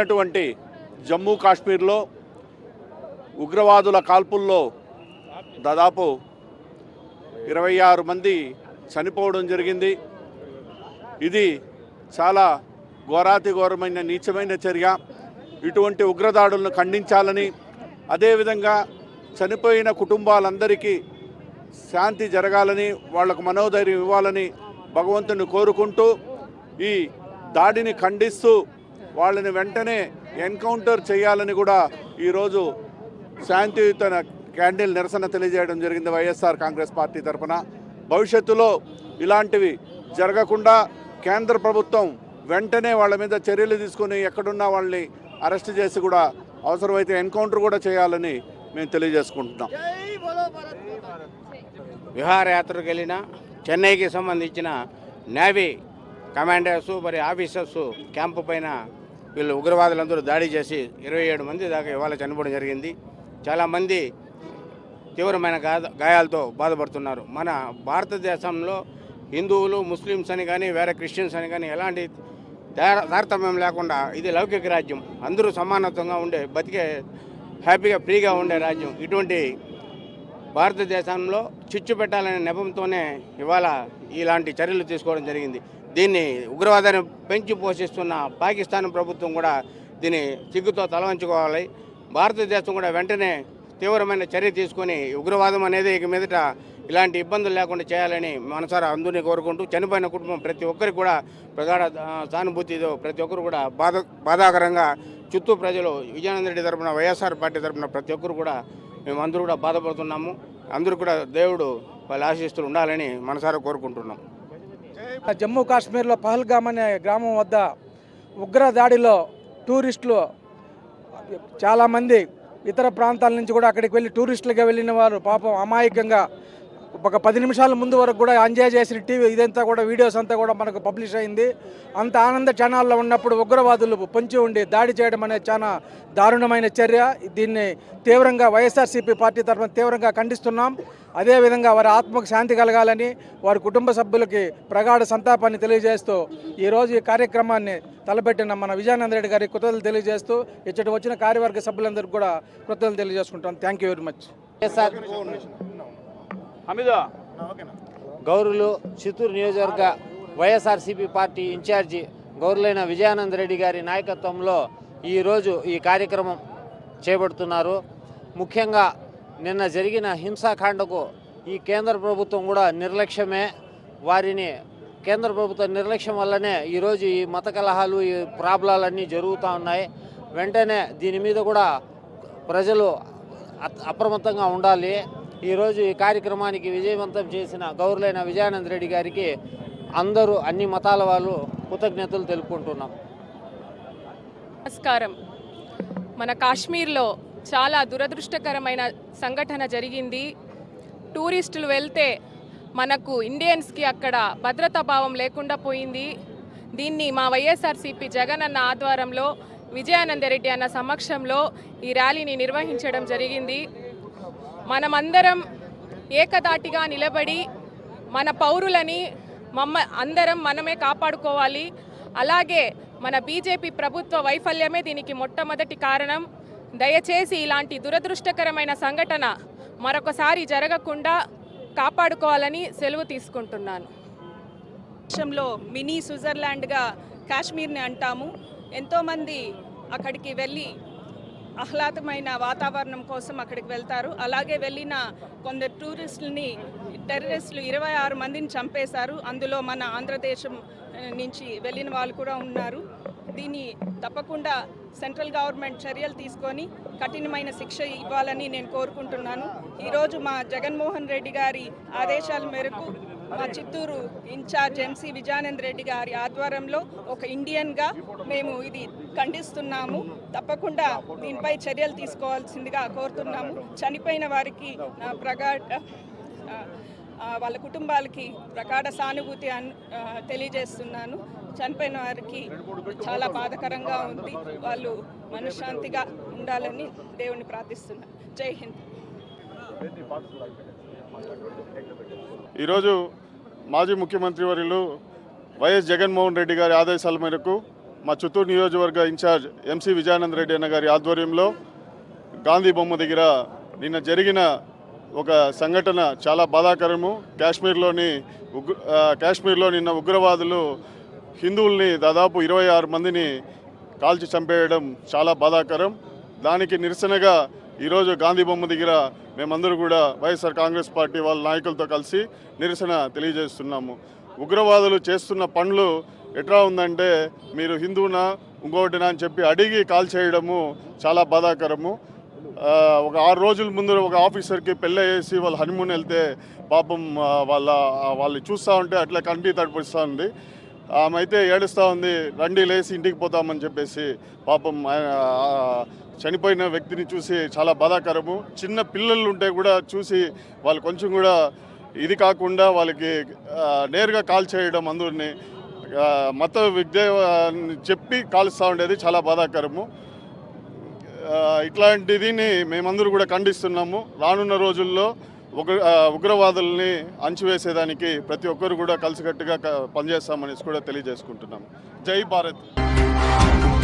జరిగినటువంటి జమ్మూ కాశ్మీర్లో ఉగ్రవాదుల కాల్పుల్లో దాదాపు ఇరవై ఆరు మంది చనిపోవడం జరిగింది. ఇది చాలా ఘోరాతి ఘోరమైన నీచమైన చర్య. ఇటువంటి ఉగ్రదాడులను ఖండించాలని అదేవిధంగా చనిపోయిన కుటుంబాలందరికీ శాంతి జరగాలని వాళ్ళకు మనోధైర్యం ఇవ్వాలని భగవంతుని కోరుకుంటూ ఈ దాడిని ఖండిస్తూ వాళ్ళని వెంటనే ఎన్కౌంటర్ చేయాలని కూడా ఈరోజు శాంతియుత క్యాండిల్ నిరసన తెలియజేయడం జరిగింది వైఎస్ఆర్ కాంగ్రెస్ పార్టీ తరఫున భవిష్యత్తులో ఇలాంటివి జరగకుండా కేంద్ర ప్రభుత్వం వెంటనే వాళ్ళ మీద చర్యలు తీసుకొని ఎక్కడున్నా వాళ్ళని అరెస్ట్ చేసి కూడా అవసరమైతే ఎన్కౌంటర్ కూడా చేయాలని మేము తెలియజేసుకుంటున్నాం. విహారయాత్రకు వెళ్ళిన చెన్నైకి సంబంధించిన నేవీ కమాండర్స్ మరి ఆఫీసర్స్ క్యాంపు పైన వీళ్ళు ఉగ్రవాదులందరూ దాడి చేసి ఇరవై ఏడు మంది దాకా ఇవాళ చనిపోవడం జరిగింది. చాలామంది తీవ్రమైన గా- గాయాలతో బాధపడుతున్నారు. మన భారతదేశంలో హిందువులు ముస్లిమ్స్ అని కానీ వేరే క్రిస్టియన్స్ అని కానీ ఎలాంటి తారతమ్యం లేకుండా ఇది లౌకిక రాజ్యం. అందరూ సమానత్వంగా ఉండే బతికే హ్యాపీగా ఫ్రీగా ఉండే రాజ్యం. ఇటువంటి భారతదేశంలో చిచ్చు పెట్టాలనే నెపంతోనే ఇవాళ ఇలాంటి చర్యలు తీసుకోవడం జరిగింది. దీన్ని ఉగ్రవాదాన్ని పెంచి పోషిస్తున్న పాకిస్తాన్ ప్రభుత్వం కూడా దీన్ని సిగ్గుతో తలవంచుకోవాలి. భారతదేశం కూడా వెంటనే తీవ్రమైన చర్య తీసుకొని ఉగ్రవాదం అనేది ఇక మీదట ఇలాంటి ఇబ్బందులు లేకుండా చేయాలని మనసారా అందరినీ కోరుకుంటూ చనిపోయిన కుటుంబం ప్రతి ఒక్కరికి కూడా ప్రగాఢ సానుభూతితో ప్రతి ఒక్కరు కూడా బాధ బాధాకరంగా చుట్టూ ప్రజలు విజయానంద రెడ్డి తరపున వైఎస్ఆర్ పార్టీ తరపున ప్రతి ఒక్కరు కూడా మేము అందరూ కూడా బాధపడుతున్నాము. అందరూ కూడా దేవుడు వాళ్ళ ఆశిస్తులు ఉండాలని మనసారా కోరుకుంటున్నాం. జమ్మూ కాశ్మీర్లో పహల్గామ్ అనే గ్రామం వద్ద ఉగ్ర దాడిలో టూరిస్టులు చాలామంది ఇతర ప్రాంతాల నుంచి కూడా అక్కడికి వెళ్ళి టూరిస్టులుగా వెళ్ళిన వారు పాపం అమాయకంగా ఒక పది నిమిషాల ముందు వరకు కూడా ఎంజాయ్ చేసిన టీవీ ఇదంతా కూడా వీడియోస్ అంతా కూడా మనకు పబ్లిష్ అయింది. అంత ఆనంద ఛానల్లో ఉన్నప్పుడు ఉగ్రవాదులు పొంచి ఉండి దాడి చేయడం అనేది చాలా దారుణమైన చర్య. దీన్ని తీవ్రంగా వైఎస్ఆర్సీపీ పార్టీ తరఫున తీవ్రంగా ఖండిస్తున్నాం. అదేవిధంగా వారి ఆత్మకు శాంతి కలగాలని వారి కుటుంబ సభ్యులకి ప్రగాఢ సంతాపాన్ని తెలియజేస్తూ ఈరోజు ఈ కార్యక్రమాన్ని తలపెట్టిన మన విజయానంద రెడ్డి గారికి కృతజ్ఞతలు తెలియజేస్తూ ఇచ్చటి వచ్చిన కార్యవర్గ సభ్యులందరికీ కూడా కృతజ్ఞతలు తెలియజేసుకుంటాం. Thank you very much Hameeda. గౌరులు Chittoor నియోజకవర్గ వైఎస్ఆర్సీపీ పార్టీ ఇన్ఛార్జి గౌరులైన విజయానంద రెడ్డి గారి నాయకత్వంలో ఈరోజు ఈ కార్యక్రమం చేపడుతున్నారు. ముఖ్యంగా నిన్న జరిగిన హింసాకాండకు ఈ కేంద్ర ప్రభుత్వం కూడా నిర్లక్ష్యమే. వారిని కేంద్ర ప్రభుత్వ నిర్లక్ష్యం వల్లనే ఈరోజు ఈ మత కలహాలు ఈ ప్రాబ్లాలన్నీ జరుగుతూ ఉన్నాయి. వెంటనే దీని మీద కూడా ప్రజలు అప్- అప్రమత్తంగా ఉండాలి. ఈరోజు ఈ కార్యక్రమానికి విజయవంతం చేసిన గౌరులైన విజయానంద రెడ్డి గారికి అందరూ అన్ని మతాల వాళ్ళు కృతజ్ఞతలు తెలుపుకుంటున్నాం. నమస్కారం. మన కాశ్మీర్లో చాలా దురదృష్టకరమైన సంఘటన జరిగింది. టూరిస్టులు వెళ్తే మనకు ఇండియన్స్కి అక్కడ భద్రతా భావం లేకుండా పోయింది. దీన్ని మా వైఎస్ఆర్సీపీ జగన్ అన్న ఆధ్వర్యంలో విజయానందరెడ్డి అన్న సమక్షంలో ఈ ర్యాలీని నిర్వహించడం జరిగింది. మనమందరం ఏకదాటిగా నిలబడి మన పౌరులని మమ్మ అందరం మనమే కాపాడుకోవాలి. అలాగే మన బీజేపీ ప్రభుత్వ వైఫల్యమే దీనికి మొట్టమొదటి కారణం. దయచేసి ఇలాంటి దురదృష్టకరమైన సంఘటన మరొకసారి జరగకుండా కాపాడుకోవాలని సెలవు తీసుకుంటున్నాను. దేశంలో మినీ స్విట్జర్లాండ్గా కాశ్మీర్ని అంటాము. ఎంతోమంది అక్కడికి వెళ్ళి ఆహ్లాదమైన వాతావరణం కోసం అక్కడికి వెళ్తారు. అలాగే వెళ్ళిన కొందరు టూరిస్టులని టెర్రరిస్టులు ఇరవై ఆరు మందిని చంపేశారు. అందులో మన ఆంధ్రదేశం నుంచి వెళ్ళిన వాళ్ళు కూడా ఉన్నారు. దీన్ని తప్పకుండా సెంట్రల్ గవర్నమెంట్ చర్యలు తీసుకొని కఠినమైన శిక్ష ఇవ్వాలని నేను కోరుకుంటున్నాను. ఈరోజు మా జగన్మోహన్ రెడ్డి గారి ఆదేశాల మేరకు మా చిత్తూరు ఇన్ఛార్జ్ ఎంసీ విజయానంద్ రెడ్డి గారి ఆధ్వర్యంలో ఒక ఇండియన్గా మేము ఇది ఖండిస్తున్నాము. తప్పకుండా దీనిపై చర్యలు తీసుకోవాల్సిందిగా కోరుతున్నాము. చనిపోయిన వారికి నా ప్రగాఢ వాళ్ళ కుటుంబాలకి ప్రగాఢ సానుభూతి అన్- తెలియజేస్తున్నాను. చనిపోయిన వారికి చాలా బాధకరంగా ఉంది. వాళ్ళు మనశ్శాంతిగా ఉండాలని దేవుణ్ణి ప్రార్థిస్తున్నాను. జై హింద్. ఈరోజు మాజీ ముఖ్యమంత్రి వర్యులు వైఎస్ జగన్మోహన్ రెడ్డి గారి ఆదేశాల మేరకు మా చిత్తూరు నియోజకవర్గ ఇన్ఛార్జ్ ఎంసీ విజయానంద రెడ్డి అన్న గారి ఆధ్వర్యంలో గాంధీ బొమ్మ దగ్గర నిన్న జరిగిన ఒక సంఘటన చాలా బాధాకరము. కాశ్మీర్లోని ఉగ్ర కాశ్మీర్లో నిన్న ఉగ్రవాదులు హిందువుల్ని దాదాపు ఇరవై ఆరు మందిని కాల్చి చంపేయడం చాలా బాధాకరం. దానికి నిరసనగా ఈరోజు గాంధీ బొమ్మ దగ్గర మేమందరూ కూడా వైఎస్ఆర్ కాంగ్రెస్ పార్టీ వాళ్ళ నాయకులతో కలిసి నిరసన తెలియజేస్తున్నాము. ఉగ్రవాదులు చేస్తున్న పనులు ఎట్లా ఉందంటే మీరు హిందువునా ఇంకొకటినా అని చెప్పి అడిగి కాల్ చేయడము చాలా బాధాకరము. ఒక ఆరు రోజుల ముందు ఒక ఆఫీసర్కి పెళ్ళి చేసి వాళ్ళు హనీమూన్ వెళ్తే పాపం వాళ్ళ వాళ్ళు చూస్తూ ఉంటే అట్లా కంటి తడిపిస్తూ ఉంది ఆమె అయితే ఏడుస్తూ ఉంది రండి లేచి ఇంటికి పోతామని చెప్పేసి పాపం చనిపోయిన వ్యక్తిని చూసి చాలా బాధాకరము. చిన్న పిల్లలు ఉంటే కూడా చూసి వాళ్ళు కొంచెం కూడా ఇది కాకుండా వాళ్ళకి నేరుగా కాల్ చేయడం అందరిని మత విద్య చెప్పి కాలుస్తూ ఉండేది చాలా బాధాకరము. ఆ, ఇట్లాంటిదిని మేమందరూ కూడా ఖండిస్తున్నాము. రానున్న రోజుల్లో ఉగ్ర ఉగ్రవాదుల్ని అంచివేసేదానికి ప్రతి ఒక్కరు కూడా కలిసికట్టుగా పనిచేస్తామని పనిచేస్తామనేసి కూడా తెలియజేసుకుంటున్నాము. జై భారత్.